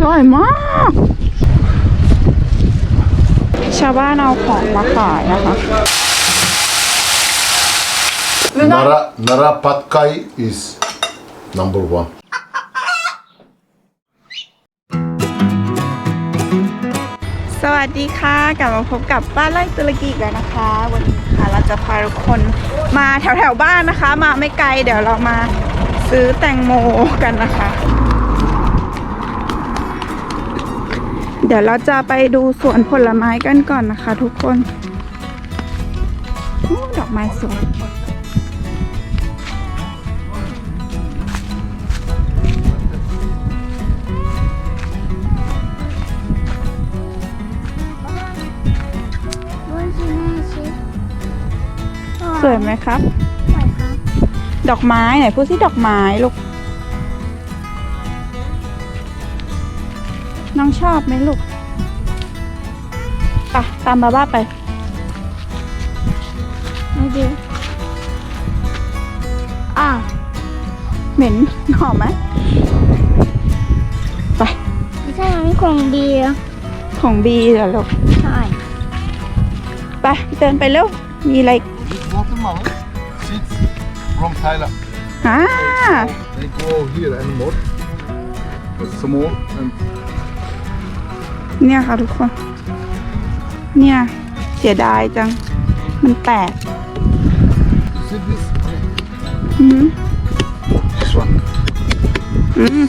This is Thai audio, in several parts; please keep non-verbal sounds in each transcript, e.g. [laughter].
อร่อยมาก ชาวบ้านเอาของมาขายนะคะ Nara Nara Pad Thai is number one. สวัสดีค่ะ กลับมาพบกับบ้านไร่ตุรกีอีกแล้วนะคะ วันนี้ค่ะเราจะพาทุกคนมาแถวแถวๆบ้านนะคะ มาไม่ไกลเดี๋ยวเรามาซื้อแตงโมกันนะคะ เดี๋ยวเราจะไปดูสวนผลไม้กันก่อนนะคะทุกคนโอ้ดอกไม้สวยสวยไหมครับ ดอกไม้ไหนพูดสิดอกไม้ลูก น้องชอบไหมลูกไปตามบาบ้าไปไม่ดีอะเหม็นหอมไหมไปไม่ใช่มันคงดีอะของบีเหรอลูกใช่ไปเดินไปเร็วมีอะไร This watermelon seeds from Thailand. อ่า They grow here anymore. But small and เนี่ยค่ะทุกคน เนี่ย เสียดายจัง มันแตก you see this? อืม This one. อืม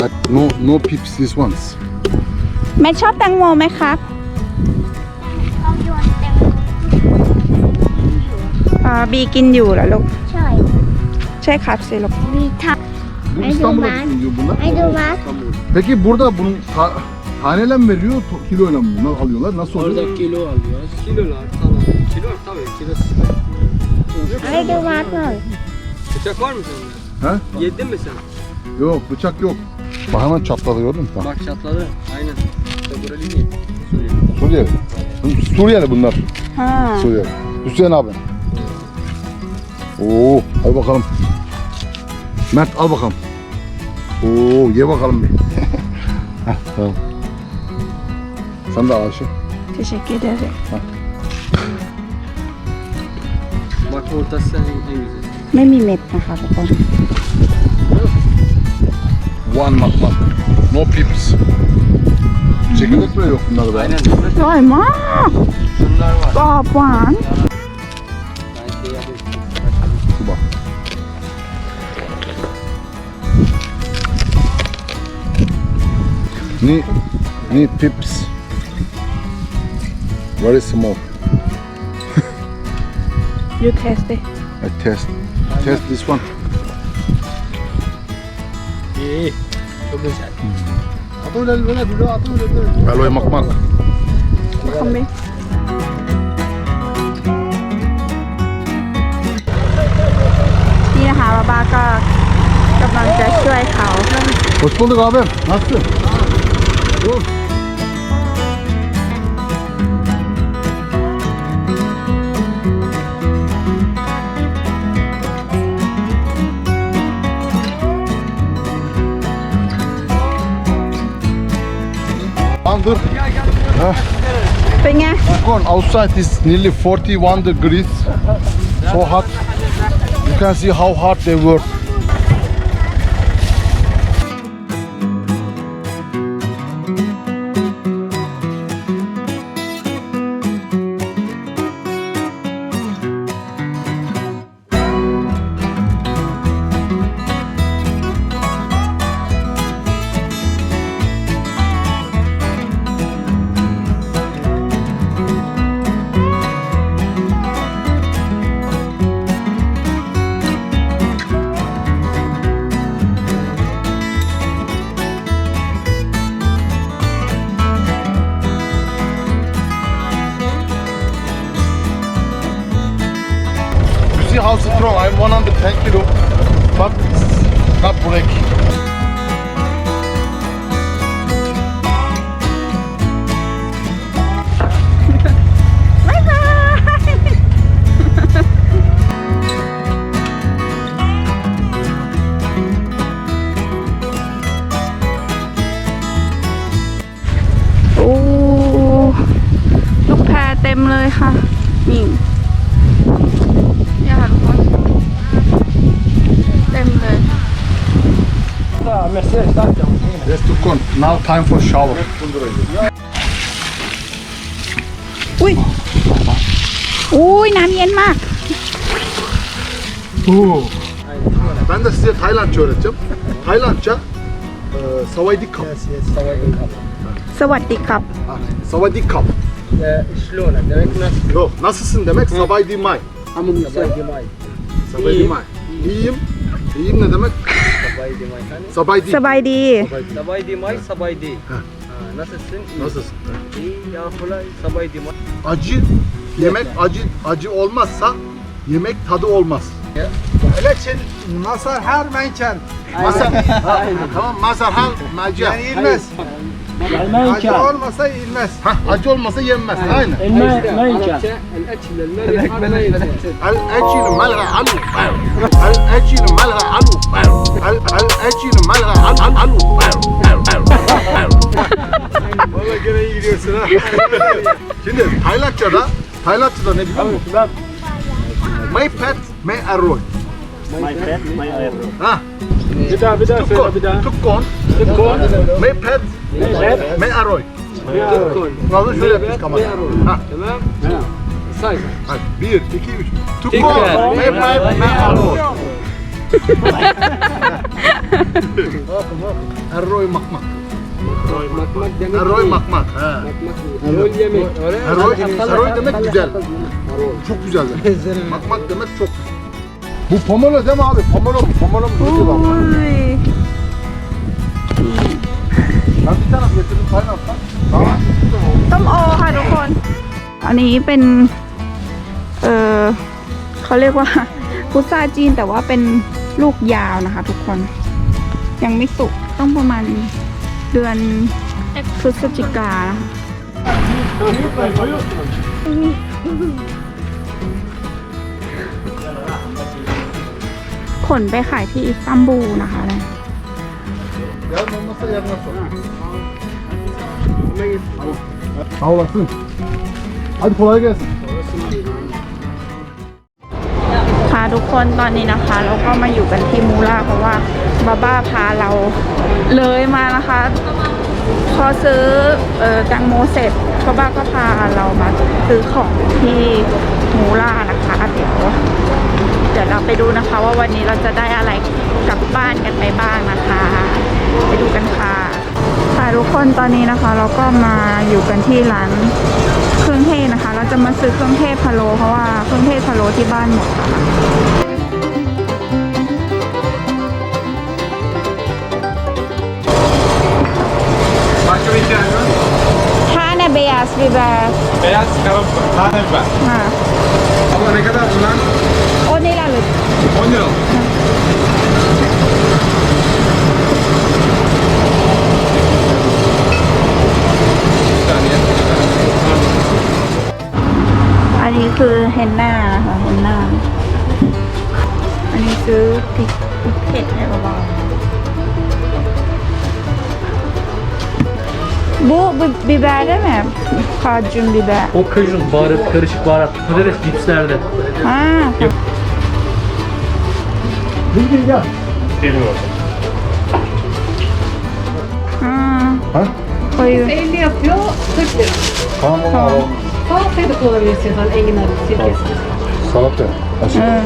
Like no no pips. These ones. แม่ชอบแตงโมไหมครับเอาโยนเต็มอ่าบีกินอยู่เหรอลูก ใช่ใช่ครับสิลูก มีทับ Bu Ay, İstanbul'a ben- gidiyor bunlar. Ay dur bak. Peki burada bunun ta- Hanele mi veriyor, to- kiloyla mı bunlar alıyorlar? Nasıl oluyor? Orada kilo alıyoruz. Kilolar tamam. Kilo tabii kilosu. Hadi. Bıçak var mı sende? Ha? Yedin mi sen? Yok, bıçak yok. Bak çatladı gördün mü? Bak. Çatladı. Aynen. İşte buralıyı değil. Suriye. Suriyeli. Bunlar. Ha. Suriyeli. Hüseyin abi. Oo, hadi bakalım. Mert al bakalım. Oo, ye bakalım bir. [laughs] Heh, tamam. Sen de al Ayşe. teşekkür ederim Bak ortası en, en güzel. ไม่มีเม็ดนะคะทุกคน One mak mak. No pips. Çekirdek bile yok bunlarda be. Aynen. อร่อยมาก Şunlar var. กรอบหวาน Ben şey yapayım. Şu bak. Ni, ni pips. Very small. you taste it I test. Test this one. İyi. Çok güzel. Atı öyle böyle böyle atı öyle เป็นไง Gone outside is nearly 41 degrees. So hot. You can see how hard they work. See how strong? I'm 110 kilo, but not breaking. Yes, Tukon. Now time for shower. อุ้ยอุ้ยน้ำเย็นมาก Oo. Ben de size Taylandca öğreteceğim. Taylandca e, Savadikap. สวัสดีครับ Ha, Savadikap. Şlona demek nasıl? Yok, nasılsın demek Savaydimay. Sabaydimay. Savaydimay. İyiyim. İyiyim ne demek? Sabay demay. Hani? Sabay değil. Sabay değil. Sabay demay, sabay değil. Nasılsın? İyi. Nasılsın? İyi ya falan sabay demay. Acı yemek acı acı olmazsa yemek tadı olmaz. Ya. Öyle için masar her menken. Masar. Tamam masar her maca. Yani yenilmez. ما ينشال. المصي المس عجول المصي المس هاينا الماء ما ينشال. الأكل الملح مالها علو الأكل مالها علو الأكل مالها علو علو والله gene gidiyorsun ha. Şimdi Haylatça'da Haylatça'da ne biliyor musun? My pet, my arrow. My pet, my arrow. Ha. Bir daha bir daha söyle bir daha. Tukkon. Tukkon. Meped. Meped. Mearoy. Tukkon. Nasıl şöyle yapmış kamera. Tamam. Say. Bir, iki, üç. Tukkon. Meped. Mearoy. Erroy makmak. Erroy makmak. Erroy yemek. Erroy demek güzel. Çok güzel. Makmak demek çok güzel. Bu pomelo değil mi abi? Pomelo mu? Pomelo mu? Ne diyorlar buna? อุ้ย Ben bir tane getirdim Tayland'dan. Tamam. ต้มโอค่ะทุกคน อันนี้เป็น เออเขาเรียกว่า พุทราจีนแต่ว่าเป็นลูกยาวนะคะ ทุกคน ยังไม่สุกต้องประมาณเดือนพฤศจิกานะคะ ขนไปขายที่อิสตันบูลนะคะเนี่ย Yarın olmazsa yarına sor. Sağ olasın. Hadi kolay gelsin. ค่ะทุกคนตอนนี้นะคะ เราก็มาอยู่กันที่มูล่าเพราะว่าบาบ้าพาเราเลยมานะคะ พอซื้อเอ่อแตงโมเสร็จบาบ้าก็พาเรามาซื้อของที่มูล่านะคะเดี๋ยว เดี๋ยวเราไปดูนะคะ ว่าวันนี้เราจะได้อะไรกลับบ้านกันไปบ้างนะคะ ไปดูกันค่ะค่ะทุกคนตอนนี้นะคะ เราก็มาอยู่กันที่ร้านเครื่องเทศนะคะ เราจะมาซื้อเครื่องเทศพะโล้เพราะว่าเครื่องเทศพะโล้ที่บ้านหมดค่ะ Başka bir ihtiyacın var mı? Tane beyaz biber. Beyaz kalıp tane biber. Ha. Abla ne kadar bunlar? O ne liralık? 10 lira. อันนี้คือเฮนน่าค่ะเฮนน่า อันนี้ซื้อพริกพริกเผ็ดให้เบาๆBu bi- biber değil mi? Kajun biber. O kajun, baharat, karışık baharat. Patates cipslerde. Ha. Bilgin gel. Ha. Ha? Koyu. 50 yapıyor 40 lira. Tamam onu alalım. Salataya da kullanabilirsin falan enginar sirkesi. Salata. Aşık. เออ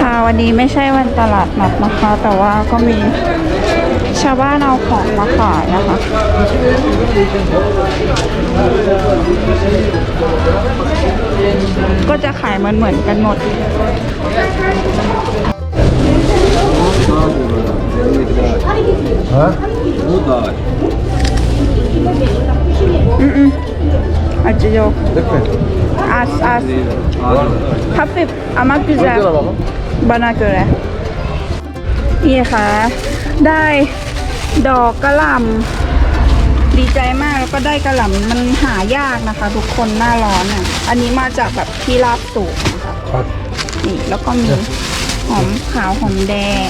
ค่ะวันนี้ไม่ใช่วันตลาดนัดนะคะ แต่ว่าก็มีชาวบ้านเอาของมาขายนะคะ ก็จะขายเหมือนเหมือนๆกันหมด Ha? acı yok az az hafif ama güzel bana göre นี่ค่ะได้ดอกกระหล่ำดีใจมากแล้วก็ได้กระหล่ำมันหายากนะคะ ทุกคนหน้าร้อนอะ อันนี้มาจากแบบที่ราบสูงนะคะ Bak. นี่แล้วก็มีหอมขาวหอมแดง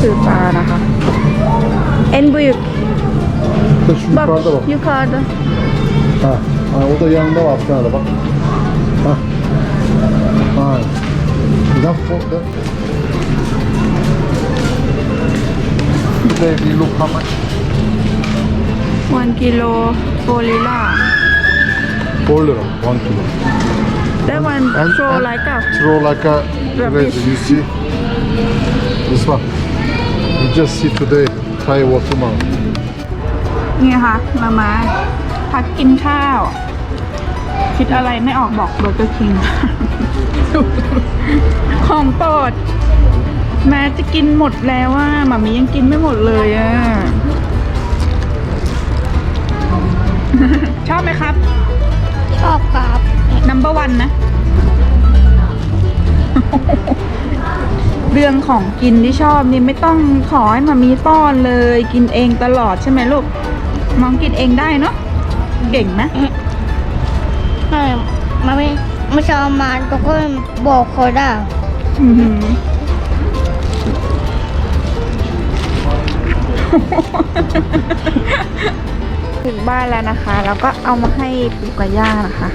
คือปลานะคะ en büyük Şu bak yukarıda bak. yukarıda Ha. Ha, o da yanında var bir tane de bak. Ha. Ha. Enough for the... Baby, look how much. วันกิโลโกลิล่า4 lira, 1 kilo. ได้วัน And- โช and- ไลค์กับ Throw like a Rubbish. razor, you see? This one. You just see today, Thai watermelon. นี่ค่ะมามาพักกินข้าว คิดอะไรไม่ออกบอกเบอร์เกอร์คิง ของโปรดแม้จะกินหมดแล้วว่าหมามียังกินไม่หมดเลยอะ ชอบไหมครับ ชอบครับ number one นะ เรื่องของกินที่ชอบนี่ไม่ต้องขอให้มามีป้อนเลย กินเองตลอดใช่ไหมลูกน้องกินเองได้เนาะเก่งไหมไม่มาไม่ไม่ชอบมาทุกคนบอกเขาได้อื้อหือถึงบ้านแล้วนะคะ แล้วก็เอามาให้ปูกับย่านะคะ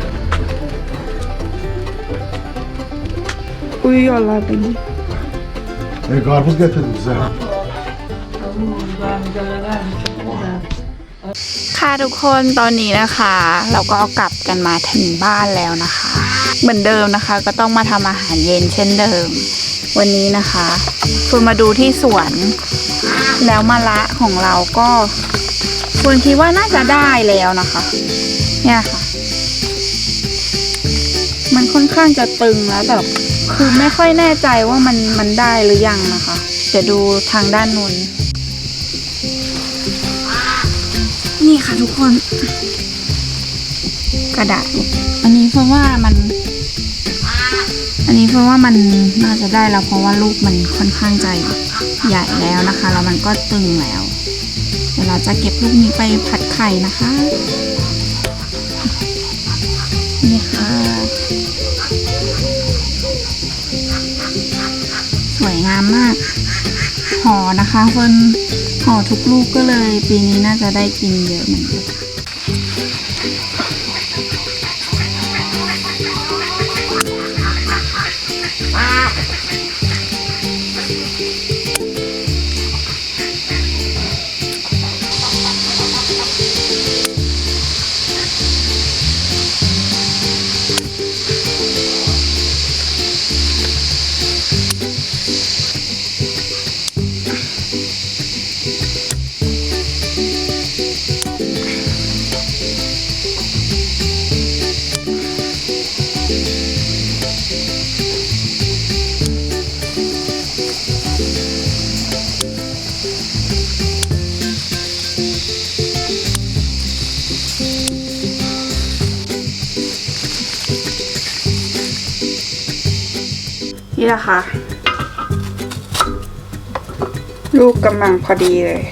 อุ้ยอะไรไปนี่ E, karpuz getirdim bize. ค่ะทุกคนตอนนี้นะคะ เราก็กลับกันมาถึงบ้านแล้วนะคะ เหมือนเดิมนะคะ ก็ต้องมาทำอาหารเย็นเช่นเดิม วันนี้นะคะคุณมาดูที่สวน แล้วมะละของเราก็คุณคิดว่าน่าจะได้แล้วนะคะ เนี่ยค่ะ มันค่อนข้างจะตึงแล้วแบบ คือไม่ค่อยแน่ใจว่ามันมันได้หรือยังนะคะ เดี๋ยวดูทางด้านนู้นนี่ค่ะทุกคน กระดาษ อันนี้เพราะว่ามัน อันนี้เพราะว่ามันน่าจะได้แล้วเพราะว่าลูกมันค่อนข้างใจใหญ่แล้วนะคะแล้วมันก็ตึงแล้ว เดี๋ยวเราจะเก็บลูกนี้ไปผัดไข่นะคะนี่ค่ะามมากห่อนะคะเฟิร์นห่อทุกลูกก็เลย ปีนี้น่าจะได้กินเยอะเหมือนกันค่ะ หละค่ะลูกกำลังพอดีเลย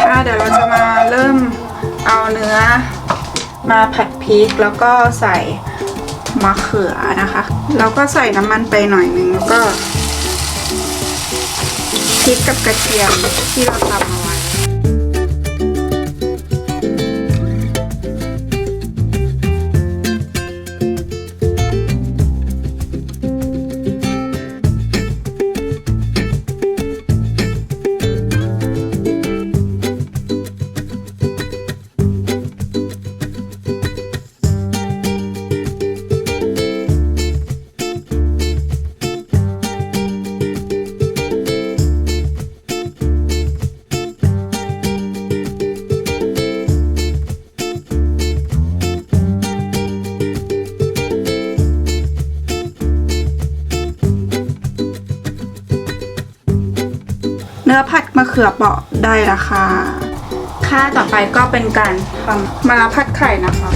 ค่ะเดี๋ยวเราจะมาเริ่ม เอาเนื้อมาผัดพริกแล้วก็ใส่มะเขือนะคะแล้วก็ใส่น้ำมันไปหน่อยนึงแล้วก็พริกกับกระเทียมที่เราตำะเขือเปราะได้ราคาค่าต่อไปก็เป็นการทำมะระผัดไข่นะคะ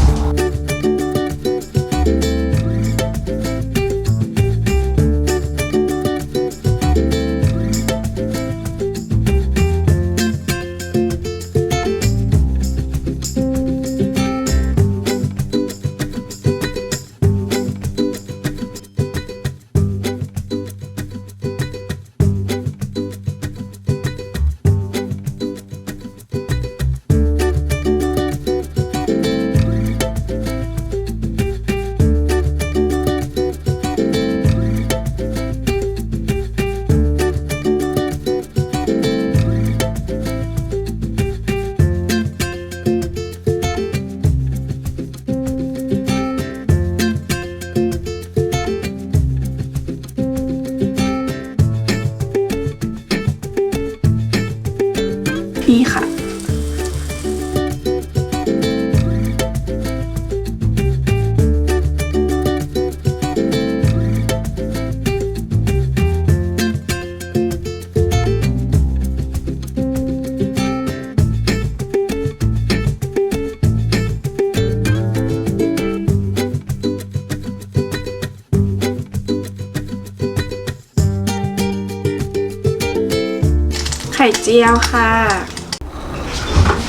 ข่เจียวค่ะ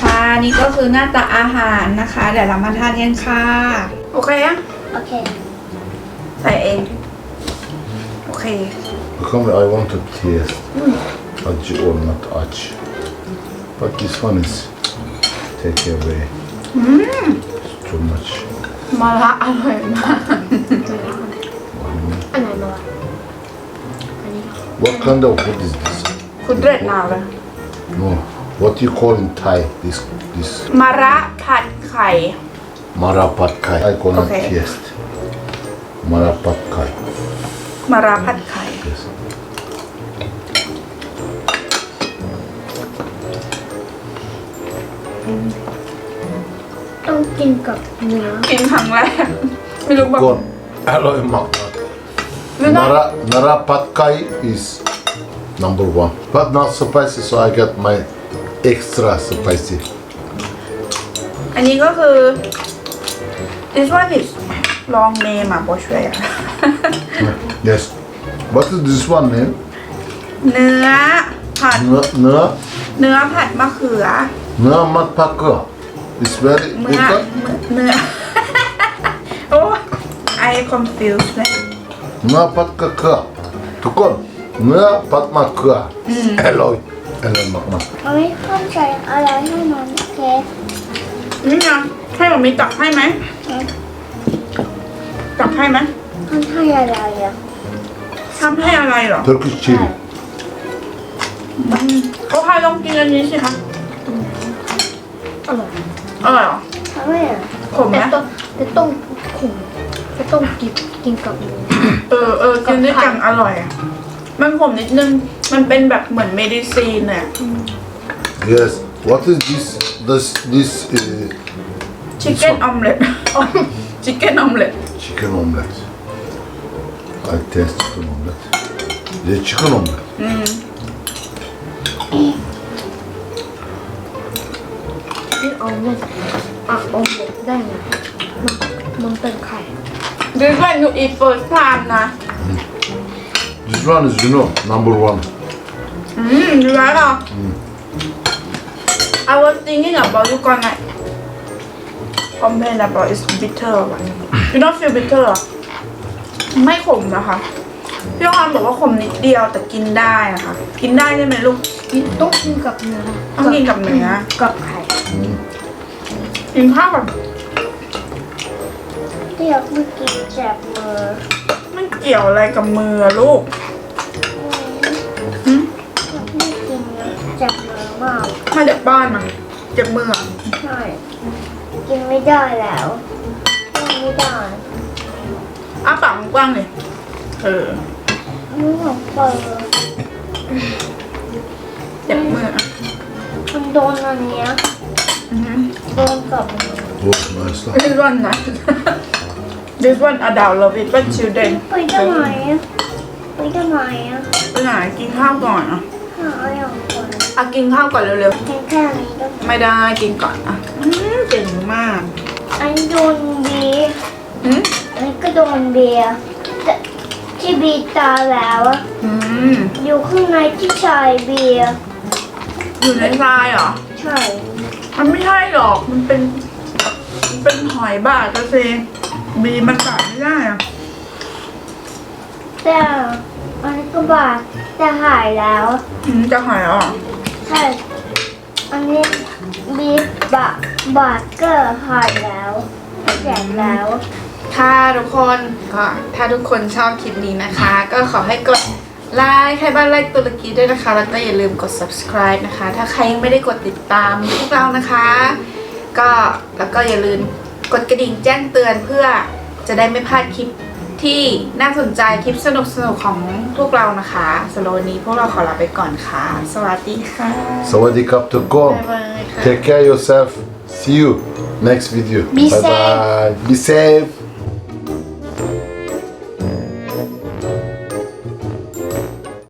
ค่ะนี่ก็คือหน้าตาอาหารนะคะ เดี๋ยวเรามาทานกันค่ะ โอเคยังโอเค ใส่เอง โอเค Come, I want to taste acı or not acı. But this one is take away. It's too much. มาละอร่อยมาก อันไหนบ้าง What kind of food is this? คุณเด็ดนาวเลย No. What you call in Thai? This this มาระผัดไข่ marapat kai. I cannot Okay. taste. Marapat kai. มาระผัดไข่ Yes. ต้องกินกับเนื้อกินครั้งแรก ไม่รู้แบบ Gon. Aloy mak. ไม่ได้ Nara narapat kai is number one. But not spicy, so I got my extra spicy. อันนี้ก็คือ this one is long name อ่ะโบช่วยอ่ะ [laughs] Yes. What is this one name? เนื้อผัด Nö, nö, เนื้อผัดมะเขือ nö matpakka. It's very เนื้อ good. เนื้อ โอ้ I confused เลย Nö patka ka. Tukon. Nö patma ka. Aloy. Aloy makma. มันไม่เข้าใจอะไรให้มันเค้กนี่ไงให้ผมมีตักให้ไหมตักให้ไหมมันให้อะไรอะทำให้อะไรเหรอ Turkish chili. เขาพายลองกินอันนี้สิคะอร่อยอร่อยเหรอทำไมอะขมไหมแต่ต้องแต่ต้องขุ่นจะต้องกินกินกับเนื้อเออเออกินด้วยกันอร่อยอะ มันขมนิดนึง มันเป็นแบบเหมือนเมดิซีนเนี่ย Yes. What is this? This this uh, ชิคเก้นออมเล็ตชิคเก้นออมเล็ต chicken omelette. I taste chicken omelette. The chicken omelette. ที่เอาเล็ตอะเอาเล็ตได้ไงมันมันเป็นไข่ This one you eat first time นะ This one is you know number one. อืม you like อะ I was thinking about you gonna complain about it's bitter ว่ะ you don't feel bitter เหรอไม่ขมนะคะ พี่ออนบอกว่าขมนิดเดียวแต่กินได้นะคะ กินได้ใช่ไหมลูกกินต้องกินกับเนื้อต้องกินกับเนื้อ กับไข่กินข้าวก่อนเรียกเมื่อกี้แจ็บมือมัน เกี่ยวอะไรกับมืออะลูกหืมไม่กินนะเจ็บมือมาก มาจากบ้านมาเจ็บมืออะใช่ กินไม่ได้แล้วกินไม่ได้อ้าปากกว้างเลยเออมือของเปิดเจ็บมืออะมันโดนอันเนี้ยอือหือโดนกับมือ Oh, nice. lah. This one nice This one adult love it but children ไปทำไมอะไปทำไมอะไปไหนกินข้าวก่อนอะหาอย่างก่อนอะกินข้าวก่อนเร็วแค่แค่นี้ก็ๆ ไม่ได้กินก่อนอะอืมเก่งมากอันนโดนบีอืมอันนก็โดนเบียร์แต่ที่บีตายแล้วอะอืมอยู่ข้างในที่ชายเบียร์อยู่ในทรายเหรอ ใช่มันไม่ใช่หรอก มันเป็น มันเป็นหอยบาดก็เซ บีมันบาดไม่ได้อะแต่อันนี้ก็บาดแต่หายแล้ว อืมจะหอยเหรอใช่ อันนี้บีบาบาดก็หายแล้วแจกแล้ว ถ้าทุกคนก็ถ้าทุกคนชอบคลิปนี้นะคะ ก็ขอให้กดไลค์ให้บ้านไลค์ตุรกีด้วยนะคะ แล้วก็อย่าลืมกด subscribe นะคะ ถ้าใครยังไม่ได้กดติดตามพวกเรานะคะ ก็แล้วก็อย่าลืม กดกระดิ่งแจ้งเตือนเพื่อจะได้ไม่พลาดคลิปที่น่าสนใจคลิปสนุกๆของพวกเรานะคะสำหรับวันนี้พวกเราขอลาไปก่อนค่ะ สวัสดีค่ะ Sawadee kap to บ๊า go. ยบายค่ะ Take care yourself. See you next video. Be bye safe. bye. Be safe.